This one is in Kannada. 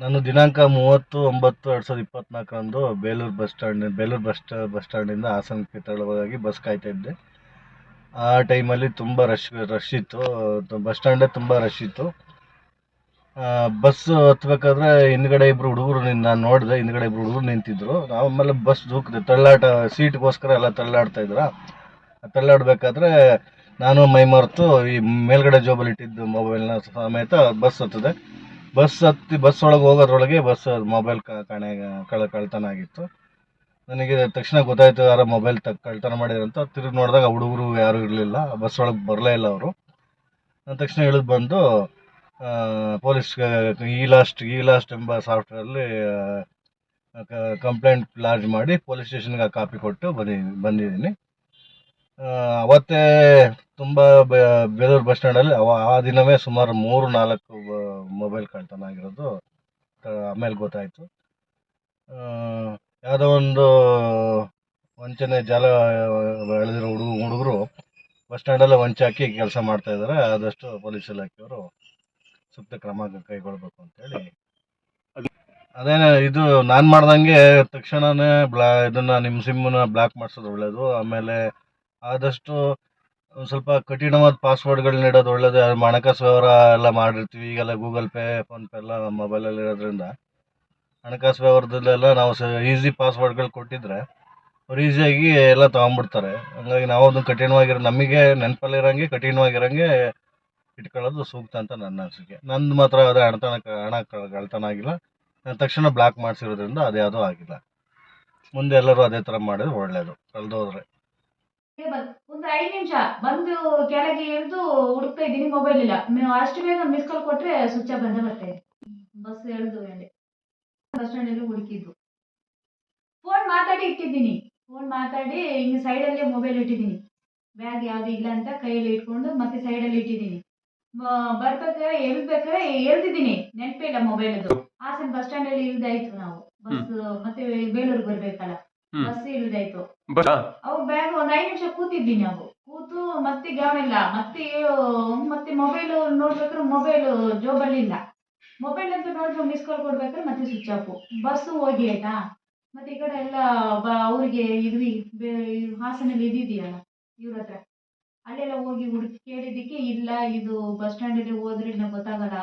ನಾನು ದಿನಾಂಕ ಮೂವತ್ತು, ಒಂಬತ್ತು ಎರಡು ಸಾವಿರದ ಇಪ್ಪತ್ನಾಲ್ಕರಂದು Belur bus stand Belur bus bus ಸ್ಟ್ಯಾಂಡಿಂದ ಹಾಸನಕ್ಕೆ ತೆರಳುವುದಾಗಿ ಬಸ್ ಕಾಯ್ತಾ ಇದ್ದೆ. ಆ ಟೈಮಲ್ಲಿ ತುಂಬ ರಶ್ ರಶ್ ಇತ್ತು. ಬಸ್ ಸ್ಟ್ಯಾಂಡೇ ತುಂಬ ರಶ್ ಇತ್ತು. ಬಸ್ ಹತ್ಬೇಕಾದ್ರೆ ಹಿಂದ್ಗಡೆ ಇಬ್ಬರು ಹುಡುಗರು ನಾನು ನೋಡಿದೆ, ಹಿಂದ್ಗಡೆ ಇಬ್ಬರು ಹುಡುಗರು ನಿಂತಿದ್ರು. ಆಮೇಲೆ ಬಸ್ ದೂಕ್ದೆ, ತಳ್ಳಾಟ, ಸೀಟ್ಗೋಸ್ಕರ ಎಲ್ಲ ತಳ್ಳಾಡ್ತಾ ಇದ್ರ. ತಳ್ಳಾಡ್ಬೇಕಾದ್ರೆ ನಾನು ಮೈ ಮರೆತು ಈ ಮೇಲ್ಗಡೆ ಜೋಬಲ್ಲಿ ಇಟ್ಟಿದ್ದು ಮೊಬೈಲ್ನ ಸಮೇತ ಬಸ್ ಹತ್ತದೆ. ಬಸ್ ಹತ್ತಿ, ಬಸ್ ಒಳಗೆ ಹೋಗೋದ್ರೊಳಗೆ ಬಸ್ ಮೊಬೈಲ್ ಕಾಣೆ ಕಳ ಕಳ್ತನ ಆಗಿತ್ತು. ನನಗೆ ತಕ್ಷಣ ಗೊತ್ತಾಯ್ತು ಯಾರೋ ಮೊಬೈಲ್ ತಗ್ ಕಳ್ತನ ಮಾಡಿದ್ರಂತ ತಿರುಗಿ ನೋಡಿದಾಗ ಹುಡುಗರು ಯಾರೂ ಇರಲಿಲ್ಲ. ಬಸ್ ಒಳಗೆ ಬರಲೇ ಇಲ್ಲ ಅವರು. ನಾನು ತಕ್ಷಣ ಇಳಿದು ಬಂದು ಪೊಲೀಸ್ ಈ ಲಾಸ್ಟ್ ಈ ಲಾಸ್ಟ್ ಎಂಬ ಸಾಫ್ಟ್ವೇರಲ್ಲಿ ಕಂಪ್ಲೇಂಟ್ ಲಾಡ್ಜ್ ಮಾಡಿ ಪೊಲೀಸ್ ಸ್ಟೇಷನ್ಗೆ ಕಾಪಿ ಕೊಟ್ಟು ಬಂದಿ, ಬಂದಿದ್ದೀನಿ. ಅವತ್ತೇ ತುಂಬ ಬೇಲೂರು ಬಸ್ ಸ್ಟ್ಯಾಂಡಲ್ಲಿ ಅವ, ಆ ದಿನವೇ ಸುಮಾರು ಮೂರು, ನಾಲ್ಕು ಮೊಬೈಲ್ ಕಳ್ತನ ಆಗಿರೋದು. ಆಮೇಲೆ ಗೊತ್ತಾಯಿತು. ಯಾವುದೋ ಒಂದು ವಂಚನೆ ಜಾಲ, ಎಳೆದಿರೋ ಹುಡುಗ, ಹುಡುಗರು ಬಸ್ ಸ್ಟ್ಯಾಂಡಲ್ಲೇ ವಂಚೆ ಹಾಕಿ ಕೆಲಸ ಮಾಡ್ತಾ ಇದ್ದಾರೆ ಆದಷ್ಟು ಪೊಲೀಸ್ ಇಲಾಖೆಯವರು ಸೂಕ್ತ ಕ್ರಮ ಕೈಗೊಳ್ಬೇಕು ಅಂತೇಳಿ ಅದೇನೇ, ಇದು ನಾನು ಮಾಡ್ದಂಗೆ ತಕ್ಷಣನೇ ಬ್ಲಾ, ಇದನ್ನು ನಿಮ್ಮ ಸಿಮ್ಮನ್ನ ಬ್ಲಾಕ್ ಮಾಡಿಸೋದು ಒಳ್ಳೆಯದು ಆಮೇಲೆ ಆದಷ್ಟು ಸ್ವಲ್ಪ ಕಠಿಣವಾದ ಪಾಸ್ವರ್ಡ್ಗಳನ್ನ ಇಡೋದು ಒಳ್ಳೇದು. ಯಾರು ಹಣಕಾಸು ವ್ಯವಹಾರ ಎಲ್ಲ ಮಾಡಿರ್ತೀವಿ. ಈಗೆಲ್ಲ ಗೂಗಲ್ ಪೇ ಫೋನ್ಪೇ ಎಲ್ಲ ಮೊಬೈಲಲ್ಲಿ ಇರೋದ್ರಿಂದ ಹಣಕಾಸು ವ್ಯವಹಾರದಲ್ಲೆಲ್ಲ ನಾವು ಸ ಈಸಿ ಪಾಸ್ವರ್ಡ್ಗಳು ಕೊಟ್ಟಿದ್ರೆ ಅವ್ರು ಈಸಿಯಾಗಿ ಎಲ್ಲ ತೊಗೊಂಬಿಡ್ತಾರೆ. ಹಂಗಾಗಿ ನಾವು ಅದನ್ನು ಕಠಿಣವಾಗಿರೋ ನಮಗೆ ನೆನಪಲ್ಲಿರೋಂಗೆ ಕಠಿಣವಾಗಿರೋಂಗೆ ಇಟ್ಕೊಳ್ಳೋದು ಸೂಕ್ತ ಅಂತ ನನ್ನ ಅನಿಸಿಕೆ. ನಂದು ಮಾತ್ರ ಅದೇ ಹಣತನ ಹಣ ಕಳ್ತನ ಆಗಿಲ್ಲ. ನಾನು ತಕ್ಷಣ ಬ್ಲಾಕ್ ಮಾಡಿಸಿರೋದ್ರಿಂದ ಅದ್ಯಾವುದೂ ಆಗಿಲ್ಲ. ಮುಂದೆ ಎಲ್ಲರೂ ಅದೇ ಥರ ಮಾಡಿದ್ರೆ ಒಳ್ಳೆಯದು ಕಳೆದೋದ್ರೆ. ಬ- ಒಂದು ಐದು ನಿಮಿಷ ಬಂದು ಕೆಳಗೆ ಇಳಿದು ಹುಡುಕ್ತಾ ಇದ್ದೀನಿ ಮೊಬೈಲ್ ಇಲ್ಲ ಅಷ್ಟು ಬೇಗ ಮಿಸ್ ಕಾಲ್ ಕೊಟ್ರೆ ಸ್ವಿಚ್ ಆಫ್ ಬಂದೇ ಬರ್ತದೆ ಬಸ್ ಎಳ್ದು ಹೇಳಿ ಬಸ್ ಸ್ಟ್ಯಾಂಡ್ ಅಲ್ಲಿ ಹುಡುಕಿದ್ದು. ಫೋನ್ ಮಾತಾಡಿ ಇಟ್ಟಿದ್ದೀನಿ. ಫೋನ್ ಮಾತಾಡಿ ಹಿಂಗೆ ಸೈಡಲ್ಲೇ ಮೊಬೈಲ್ ಇಟ್ಟಿದ್ದೀನಿ. ಬ್ಯಾಗ್ ಯಾವ್ದು ಇಲ್ಲ ಅಂತ ಕೈಯಲ್ಲಿ ಇಟ್ಕೊಂಡು ಮತ್ತೆ ಸೈಡಲ್ಲಿ ಇಟ್ಟಿದ್ದೀನಿ. ಬರ್ಬೇಕಾದ್ರೆ ಎಳ್ಬೇಕಾದ್ರೆ ಎಳ್ದಿದ್ದೀನಿ. ನೆನಪೇ ಇಲ್ಲ ಮೊಬೈಲ್ ಅದು. ಹಾಸನ ಬಸ್ ಸ್ಟ್ಯಾಂಡ್ ಅಲ್ಲಿ ಇಳ್ದಾಯ್ತು ನಾವು. ಬಸ್ ಮತ್ತೆ ಬೇಲೂರು ಬರ್ಬೇಕಲ್ಲ. ಬಸ್ ಇಳ್ದಾಯ್ತು. ಬಸ್ ಅವು ಬ್ಯಾಗ್ ಒಂದ್ ಐದು ನಿಮಿಷ ಕೂತಿದ್ದೀನಿ ನಾವು. ಕೂತು ಮತ್ತೆ ಗಮನಿಲ್ಲ ಮತ್ತೆ ಮತ್ತೆ ಮೊಬೈಲ್ ನೋಡ್ಬೇಕಾದ್ರೆ ಮೊಬೈಲ್ ಜೋಬಲ್ಲಿ ಇಲ್ಲ. ಮೊಬೈಲ್ ಅಂತ ನೋಡಿದ್ರೆ ಮಿಸ್ ಕಾಲ್ ಕೊಡ್ಬೇಕಾದ್ರೆ ಮತ್ತೆ ಸ್ವಿಚ್ ಆಫ್ ಬಸ್ ಹೋಗಿ ಆಯ್ತಾ? ಮತ್ತೆ ಈ ಕಡೆ ಎಲ್ಲ ಬ, ಅವ್ರಿಗೆ ಇದು ಹಾಸನಲ್ಲಿ ಇದಿದೆಯಲ್ಲ ಇವ್ರ ಹತ್ರ. ಅಲ್ಲೆಲ್ಲ ಹೋಗಿ ಹುಡುಕಿ ಕೇಳಿದ್ದಕ್ಕೆ ಇಲ್ಲ, ಇದು ಬಸ್ ಸ್ಟ್ಯಾಂಡಲ್ಲಿ ಹೋದ್ರೆ ಇನ್ನ ಗೊತ್ತಾಗಲ್ಲ.